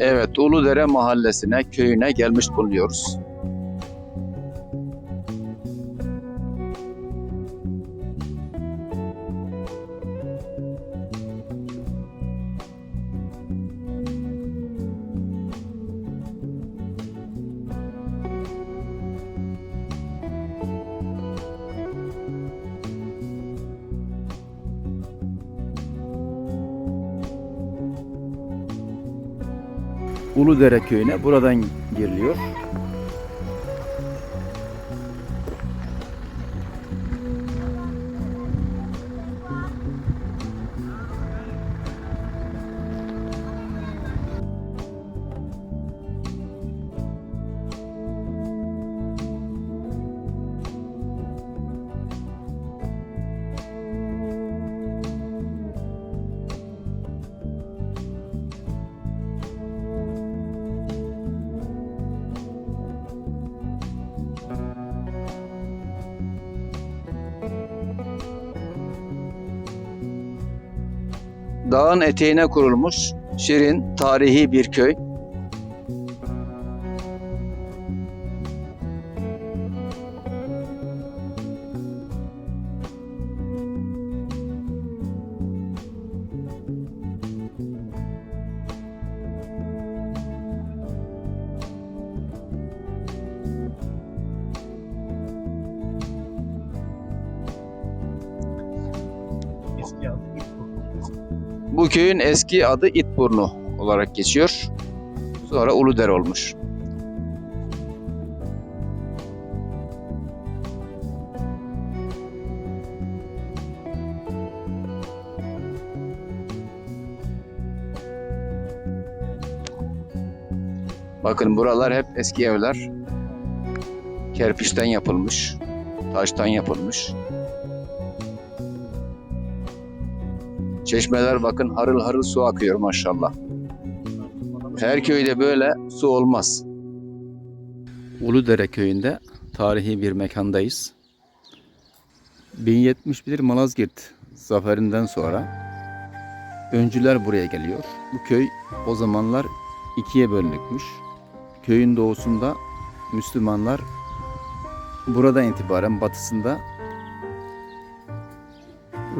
Evet, Uludere mahallesine, köyüne gelmiş bulunuyoruz. Uludere köyüne buradan giriliyor. Dağın eteğine kurulmuş şirin, tarihi bir köy. Bu köyün eski adı İtburnu olarak geçiyor. Sonra Uludere olmuş. Bakın buralar hep eski evler. Kerpiçten yapılmış, taştan yapılmış. Çeşmeler bakın harıl harıl su akıyor maşallah. Her köyde böyle su olmaz. Uludere köyünde tarihi bir mekandayız. 1071 Malazgirt zaferinden sonra öncüler buraya geliyor. Bu köy o zamanlar ikiye bölünükmüş. Köyün doğusunda Müslümanlar buradan itibaren batısında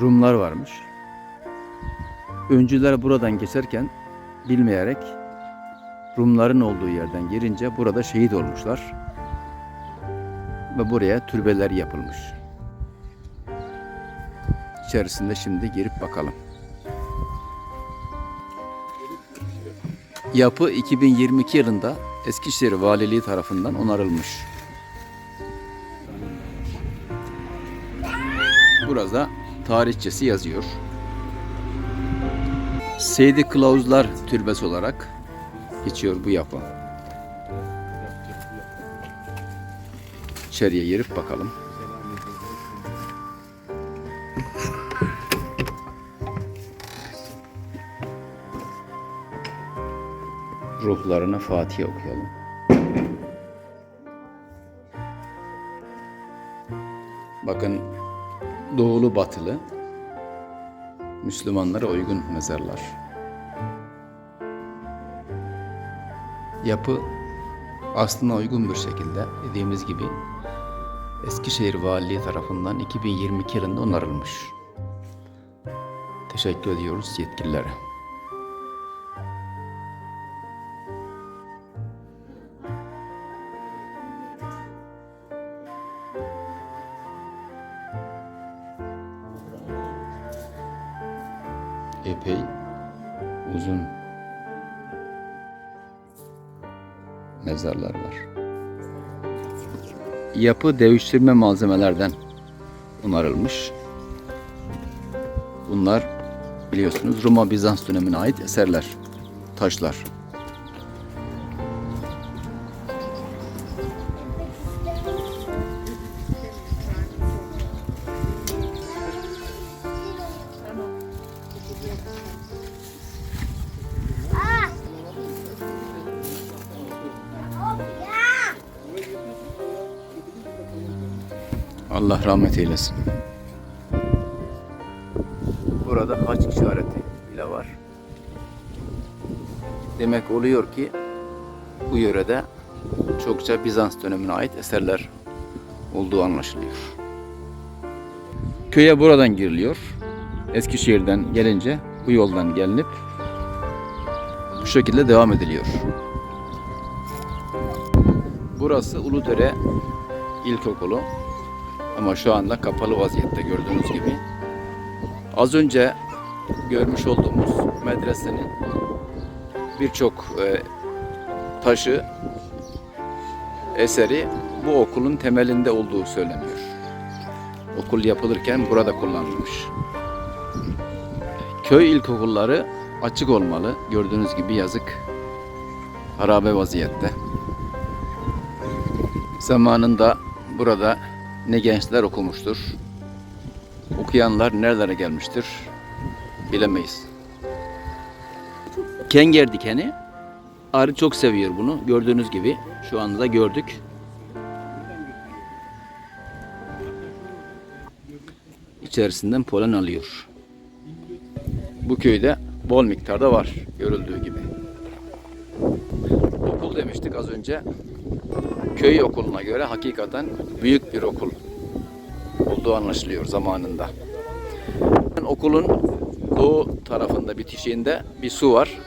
Rumlar varmış. Öncüler buradan geçerken bilmeyerek Rumların olduğu yerden girince burada şehit olmuşlar. Ve buraya türbeler yapılmış. İçerisinde şimdi girip bakalım. Yapı 2022 yılında Eskişehir Valiliği tarafından onarılmış. Burada tarihçesi yazıyor. Seydi Kılavuzlar Türbesi olarak geçiyor bu yapı. İçeriye girip bakalım. Ruhlarına Fatiha okuyalım. Bakın doğulu batılı Müslümanlara uygun mezarlar. Yapı aslına uygun bir şekilde dediğimiz gibi Eskişehir Valiliği tarafından 2022 yılında onarılmış. Teşekkür ediyoruz yetkililere. Mezarlar var. Yapı deviştirme malzemelerden onarılmış. Bunlar biliyorsunuz Roma Bizans dönemine ait eserler, taşlar. Allah rahmet eylesin. Burada haç işareti bile var. demek oluyor ki bu yörede çokça Bizans dönemine ait eserler olduğu anlaşılıyor. Köye buradan giriliyor. Eskişehir'den gelince bu yoldan gelinip bu şekilde devam ediliyor. Burası Uludere İlkokulu ama şu anda kapalı vaziyette gördüğünüz gibi. Az önce görmüş olduğumuz medresenin birçok e, taşı eseri bu okulun temelinde olduğu söyleniyor. Okul yapılırken burada kullanılmış. Köy ilkokulları açık olmalı. Gördüğünüz gibi yazık. Harabe vaziyette. Zamanında burada ne gençler okumuştur. Okuyanlar nerelere gelmiştir bilemeyiz. Kenger dikeni arı çok seviyor bunu. Gördüğünüz gibi şu anda da gördük. İçerisinden polen alıyor. Bu köyde bol miktarda var görüldüğü gibi. Okul demiştik az önce. Köy okuluna göre hakikaten büyük bir okul olduğu anlaşılıyor zamanında. Okulun doğu tarafında bitişiğinde bir su var.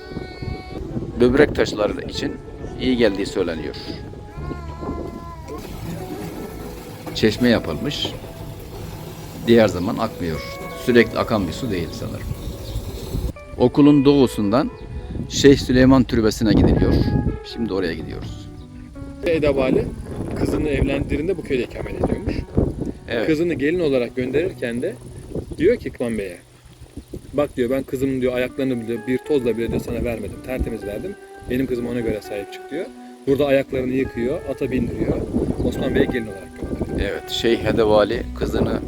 Böbrek taşları için iyi geldiği söyleniyor. Çeşme yapılmış. Diğer zaman akmıyor. Sürekli akan bir su değil sanırım. Okulun doğusundan Şeyh Süleyman Türbesi'ne gidiliyor. Şimdi oraya gidiyoruz. Edebali kızını evlendirdiğinde bu köyde ikamet ediyormuş. Evet. Kızını gelin olarak gönderirken de diyor ki Kıvan Bey'e bak diyor ben kızımın diyor ayaklarını bile bir tozla bile diyor sana vermedim. Tertemiz verdim. Benim kızım ona göre sahip çık diyor. Burada ayaklarını yıkıyor, ata bindiriyor. Osman Bey'e gelin olarak gönderiyor. Evet, Şeyh Hedevali kızını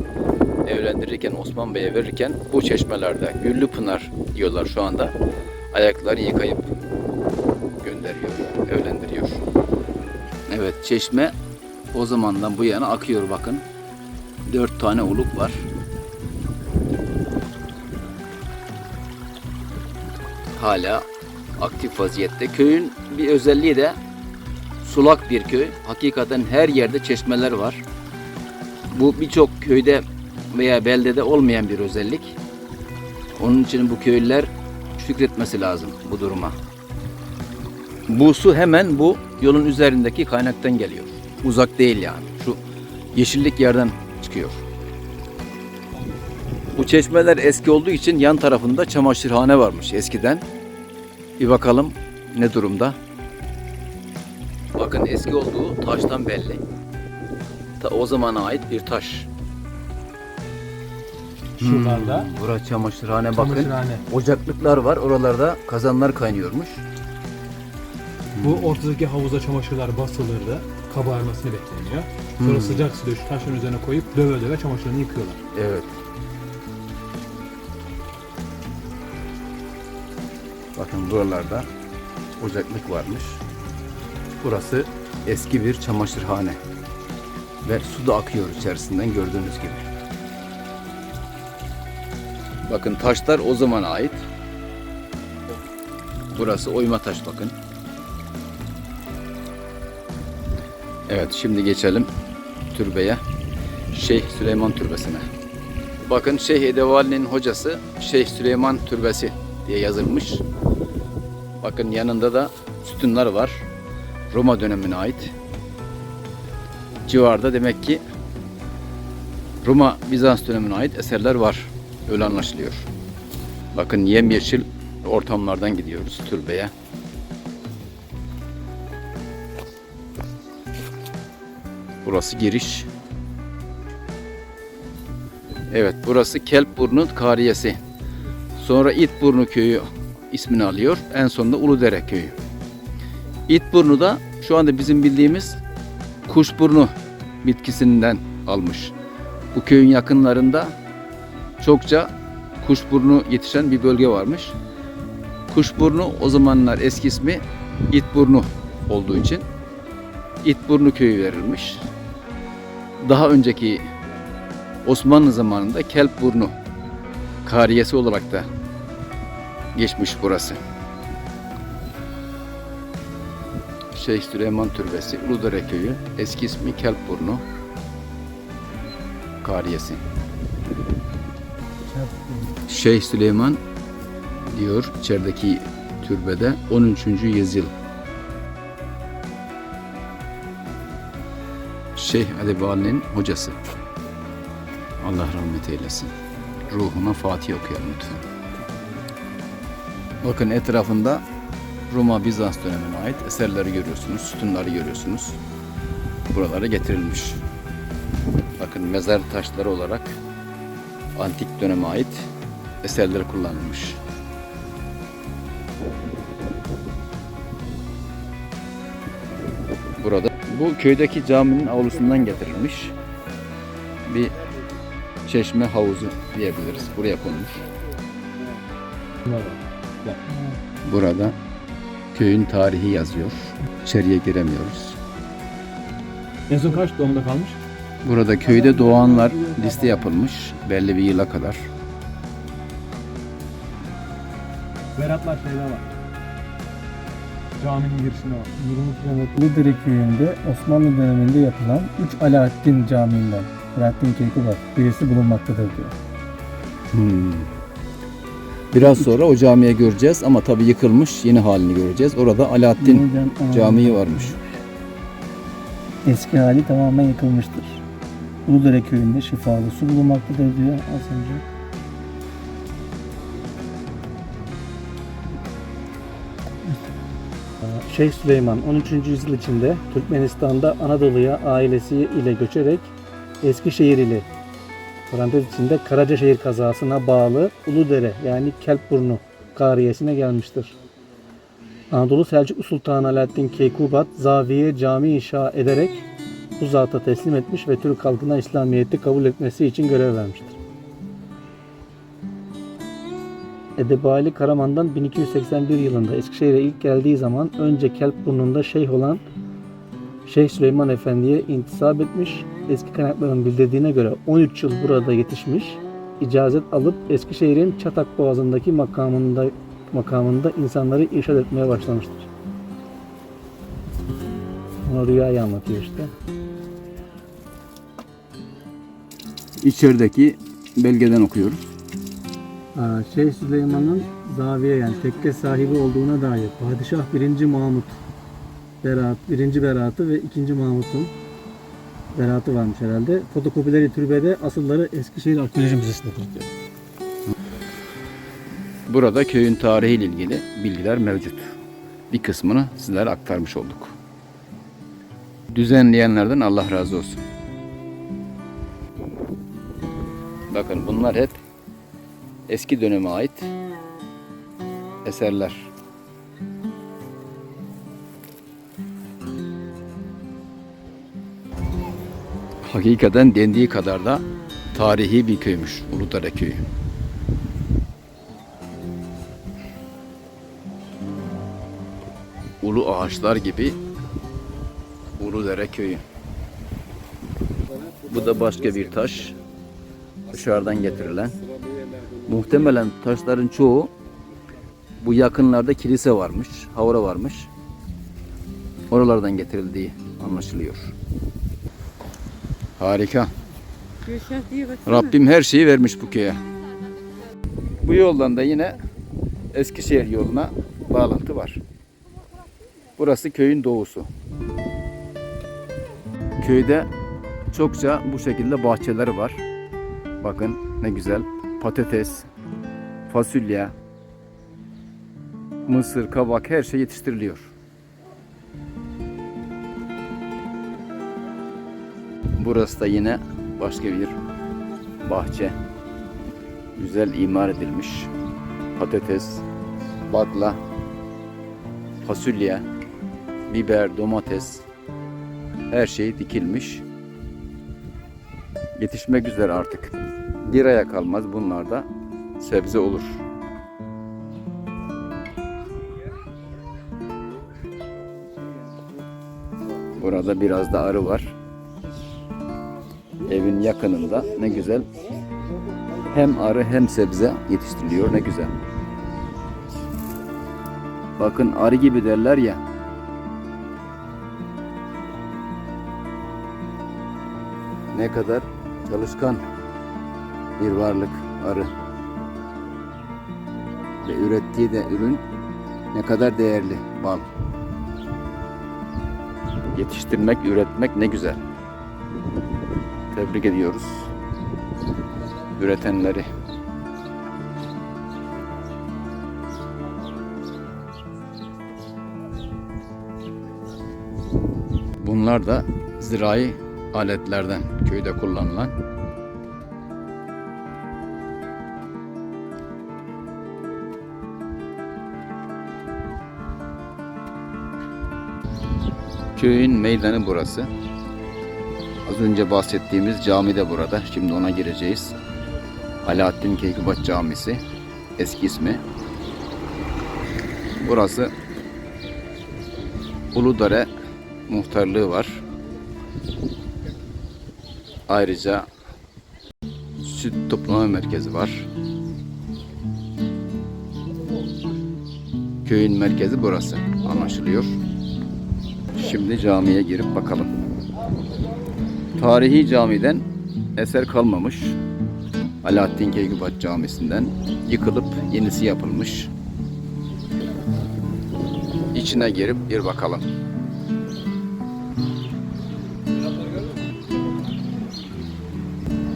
evlendirirken Osman Bey'e verirken bu çeşmelerde Güllü Pınar diyorlar şu anda. Ayaklarını yıkayıp Evet, çeşme o zamandan bu yana akıyor bakın. Dört tane uluk var. Hala aktif vaziyette. Köyün bir özelliği de sulak bir köy. Hakikaten her yerde çeşmeler var. Bu birçok köyde veya beldede olmayan bir özellik. Onun için bu köylüler şükretmesi lazım bu duruma. Bu su hemen bu yolun üzerindeki kaynaktan geliyor. Uzak değil yani. Şu yeşillik yerden çıkıyor. Bu çeşmeler eski olduğu için yan tarafında çamaşırhane varmış eskiden. Bir bakalım ne durumda. Bakın eski olduğu taştan belli. Ta o zamana ait bir taş. Şuralarda Burası çamaşırhane bakın. çamaşırhane. Ocaklıklar var. Oralarda kazanlar kaynıyormuş. Bu ortadaki havuza çamaşırlar basılırdı. Kabarmasını bekleniyor. Sonra sıcak suda şu taşın üzerine koyup döve döve çamaşırını yıkıyorlar. Evet. Bakın buralarda ocaklık varmış. Burası eski bir çamaşırhane. Ve su da akıyor içerisinden gördüğünüz gibi. Bakın taşlar o zamana ait. Burası oyma taş bakın. Evet şimdi geçelim türbeye. Şeyh Süleyman Türbesi'ne. Bakın Şeyh Edevali'nin hocası Şeyh Süleyman Türbesi diye yazılmış. Bakın yanında da sütunlar var. Roma dönemine ait. Civarda demek ki Roma Bizans dönemine ait eserler var. Öyle anlaşılıyor. Bakın yemyeşil ortamlardan gidiyoruz türbeye. Burası giriş. Evet burası Kelpburnu Kariyesi. Sonra İtburnu köyü ismini alıyor. En sonunda Uludere köyü. İtburnu da şu anda bizim bildiğimiz kuşburnu bitkisinden almış. Bu köyün yakınlarında çokça kuşburnu yetişen bir bölge varmış. Kuşburnu o zamanlar eski ismi İtburnu olduğu için İtburnu köyü verilmiş. Daha önceki Osmanlı zamanında Kelpburnu kariyesi olarak da geçmiş burası. Şeyh Süleyman Türbesi, Uludere Köyü, eski ismi Kelpburnu, Kariyesi. Şeyh Süleyman diyor içerideki türbede 13. yüzyıl. Şeyh Ali Vali'nin hocası. Allah rahmet eylesin. Ruhuna Fatih okuyalım lütfen. Bakın etrafında Roma Bizans dönemine ait eserleri görüyorsunuz, sütunları görüyorsunuz. Buralara getirilmiş. Bakın mezar taşları olarak antik döneme ait eserler kullanılmış. Bu köydeki caminin avlusundan getirilmiş bir çeşme havuzu diyebiliriz. Buraya konmuş. Burada köyün tarihi yazıyor. İçeriye giremiyoruz. En son kaç doğumda kalmış? Burada köyde doğanlar liste yapılmış belli bir yıla kadar. Beratlar şeyler var. Caminin girişinde var. 20 kilometre Uludere köyünde Osmanlı döneminde yapılan 3 Alaaddin Camii'nden Alaaddin Keykubat birisi bulunmaktadır diyor. Hmm. Biraz sonra o camiye göreceğiz ama tabii yıkılmış yeni halini göreceğiz. Orada Alaaddin Yeniden, Camii varmış. Eski hali tamamen yıkılmıştır. Uludere köyünde şifalı su bulunmaktadır diyor az önce. Şeyh Süleyman 13. yüzyıl içinde Türkmenistan'da Anadolu'ya ailesi ile göçerek Eskişehir ile parantez içinde Karacaşehir kazasına bağlı Uludere yani Kelpburnu kariyesine gelmiştir. Anadolu Selçuklu Sultanı Alaaddin Keykubat Zaviye Cami inşa ederek bu zata teslim etmiş ve Türk halkına İslamiyet'i kabul etmesi için görev vermiştir. Edebali Karaman'dan 1281 yılında Eskişehir'e ilk geldiği zaman önce Kelpburnu'nda şeyh olan Şeyh Süleyman Efendi'ye intisap etmiş. Eski kaynakların bildirdiğine göre 13 yıl burada yetişmiş. icazet alıp Eskişehir'in Çatak Boğazı'ndaki makamında makamında insanları irşad etmeye başlamıştır. Ona rüyayı anlatıyor işte. İçerideki belgeden okuyoruz. Aa, Şeyh Süleyman'ın zaviye yani tekke sahibi olduğuna dair Padişah 1. Mahmut Berat, 1. Berat'ı ve 2. Mahmut'un Berat'ı varmış herhalde. Fotokopileri türbede, asılları Eskişehir Arkeoloji Müzesi'ndedir diyor. Burada köyün tarihiyle ilgili bilgiler mevcut. Bir kısmını sizlere aktarmış olduk. Düzenleyenlerden Allah razı olsun. Bakın bunlar hep eski döneme ait eserler. Hakikaten dendiği kadar da tarihi bir köymüş Uludere köyü. ulu ağaçlar gibi Uludere köyü. Bu da başka bir taş. Dışarıdan getirilen. Muhtemelen taşların çoğu bu yakınlarda kilise varmış, havra varmış. Oralardan getirildiği anlaşılıyor. Harika. Rabbim her şeyi vermiş bu köye. Bu yoldan da yine Eskişehir yoluna bağlantı var. Burası köyün doğusu. Köyde çokça bu şekilde bahçeler var. Bakın ne güzel. Patates, fasulye, mısır, kabak her şey yetiştiriliyor. Burası da yine başka bir bahçe. Güzel imar edilmiş. Patates, bakla, fasulye, biber, domates her şey dikilmiş. Yetişmek üzere artık bir aya kalmaz bunlar da sebze olur. Burada biraz da arı var. Evin yakınında ne güzel hem arı hem sebze yetiştiriliyor ne güzel. Bakın arı gibi derler ya. Ne kadar çalışkan bir varlık arı. Ve ürettiği de ürün ne kadar değerli bal. Yetiştirmek, üretmek ne güzel. Tebrik ediyoruz üretenleri. Bunlar da zirai aletlerden köyde kullanılan Köyün meydanı burası. Az önce bahsettiğimiz cami de burada. Şimdi ona gireceğiz. Alaaddin Keykubat Camisi. Eski ismi. Burası Uludere muhtarlığı var. Ayrıca süt toplama merkezi var. Köyün merkezi burası anlaşılıyor. Şimdi camiye girip bakalım. Tarihi camiden eser kalmamış. Alaaddin Keykubat Camisi'nden yıkılıp yenisi yapılmış. İçine girip bir bakalım.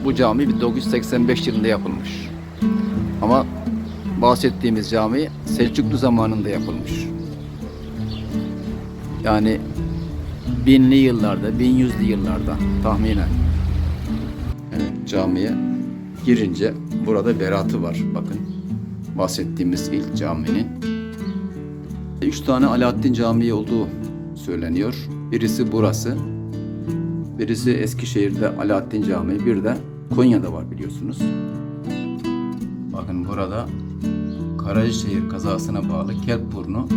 Bu cami 1985 yılında yapılmış. Ama bahsettiğimiz cami Selçuklu zamanında yapılmış. Yani binli yıllarda, bin yüzlü yıllarda tahminen. Evet, camiye girince burada beratı var. Bakın bahsettiğimiz ilk caminin. Üç tane Alaaddin Camii olduğu söyleniyor. Birisi burası. Birisi Eskişehir'de Alaaddin Camii. Bir de Konya'da var biliyorsunuz. Bakın burada Karacashehir kazasına bağlı Kelpburnu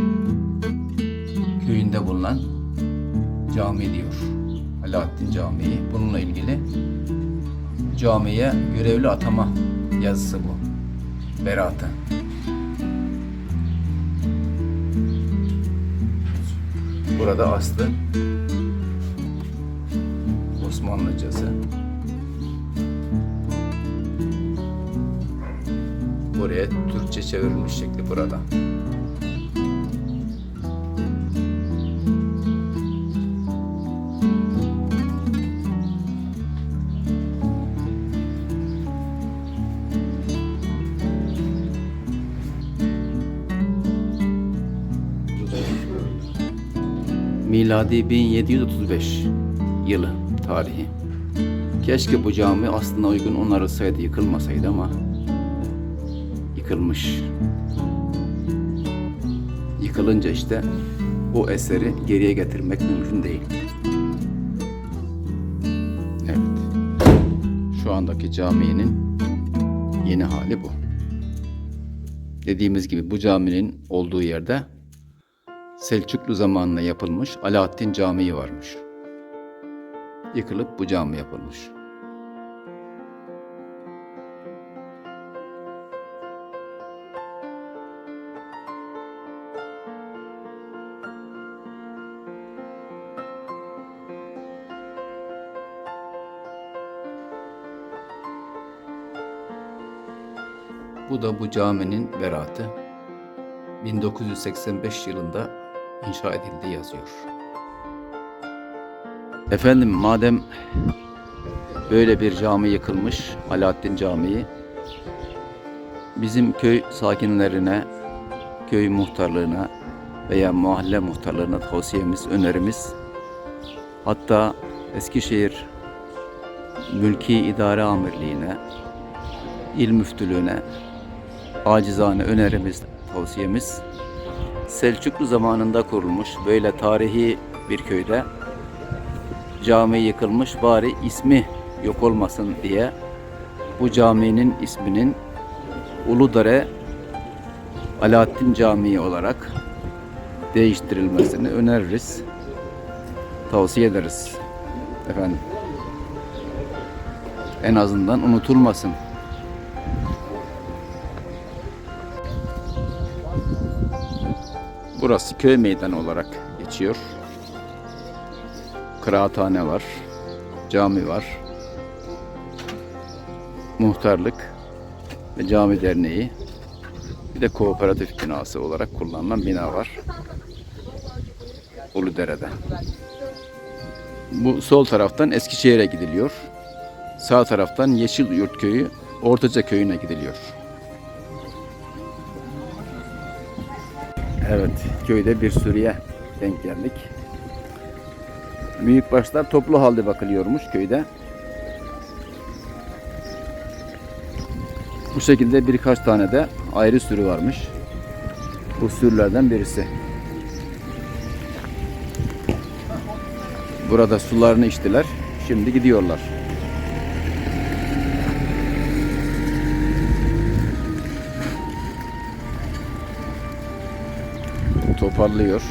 köyünde bulunan cami diyor. Alaaddin Camii. Bununla ilgili camiye görevli atama yazısı bu. Beratı. Burada aslı Osmanlıcası. Buraya Türkçe çevrilmiş şekli burada. Miladi 1735 yılı tarihi. Keşke bu cami aslında uygun onarılsaydı, yıkılmasaydı ama yıkılmış. Yıkılınca işte o eseri geriye getirmek mümkün değil. Evet. Şu andaki caminin yeni hali bu. Dediğimiz gibi bu caminin olduğu yerde Selçuklu zamanında yapılmış Alaaddin Camii varmış. Yıkılıp bu cami yapılmış. Bu da bu caminin beratı. 1985 yılında inşa edildi yazıyor. Efendim madem böyle bir cami yıkılmış, Alaaddin Camii, bizim köy sakinlerine, köy muhtarlığına veya mahalle muhtarlarına tavsiyemiz, önerimiz, hatta Eskişehir Mülki İdare Amirliğine, İl Müftülüğüne acizane önerimiz, tavsiyemiz Selçuklu zamanında kurulmuş böyle tarihi bir köyde cami yıkılmış bari ismi yok olmasın diye bu caminin isminin Uludere Alaaddin Camii olarak değiştirilmesini öneririz. Tavsiye ederiz. Efendim. En azından unutulmasın. Burası köy meydanı olarak geçiyor. Kıraathane var, cami var. muhtarlık ve cami derneği bir de kooperatif binası olarak kullanılan bina var. Uludere'de. Bu sol taraftan Eskişehir'e gidiliyor. Sağ taraftan Yeşilyurt Köyü, Ortaca Köyü'ne gidiliyor. Evet, köyde bir sürüye denk geldik. Büyükbaşlar toplu halde bakılıyormuş köyde. Bu şekilde birkaç tane de ayrı sürü varmış. Bu sürülerden birisi. Burada sularını içtiler. Şimdi gidiyorlar. Toparlıyor.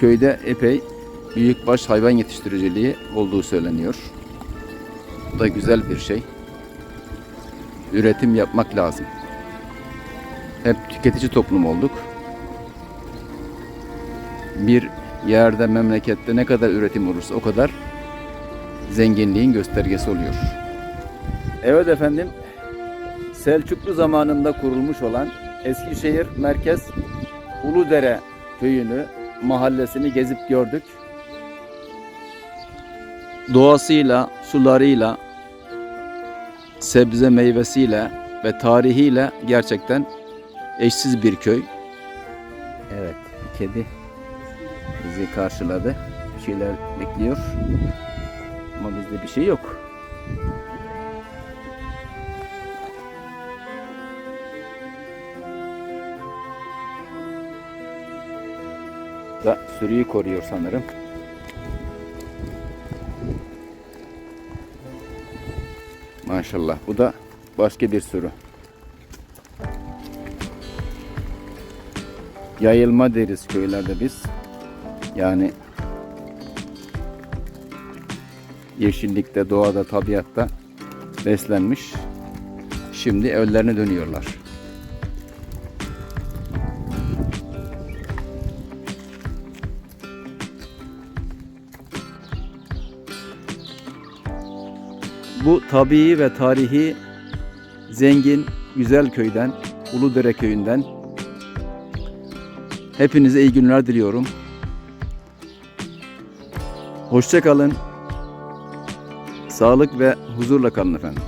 Köyde epey büyükbaş hayvan yetiştiriciliği olduğu söyleniyor. Bu da güzel bir şey. Üretim yapmak lazım. Hep tüketici toplum olduk. Bir yerde, memlekette ne kadar üretim olursa o kadar zenginliğin göstergesi oluyor. Evet efendim, Selçuklu zamanında kurulmuş olan Eskişehir Merkez Uludere köyünü, mahallesini gezip gördük. Doğasıyla, sularıyla, sebze meyvesiyle ve tarihiyle gerçekten eşsiz bir köy. Evet, kedi bizi karşıladı. Bir şeyler bekliyor. Ama bizde bir şey yok. Da sürüyü koruyor sanırım. Maşallah. Bu da başka bir sürü. Yayılma deriz köylerde biz. Yani yeşillikte, doğada, tabiatta beslenmiş. Şimdi evlerine dönüyorlar. Bu tabii ve tarihi zengin, güzel köyden, Uludere köyünden hepinize iyi günler diliyorum. Hoşça kalın. Sağlık ve huzurla kalın efendim.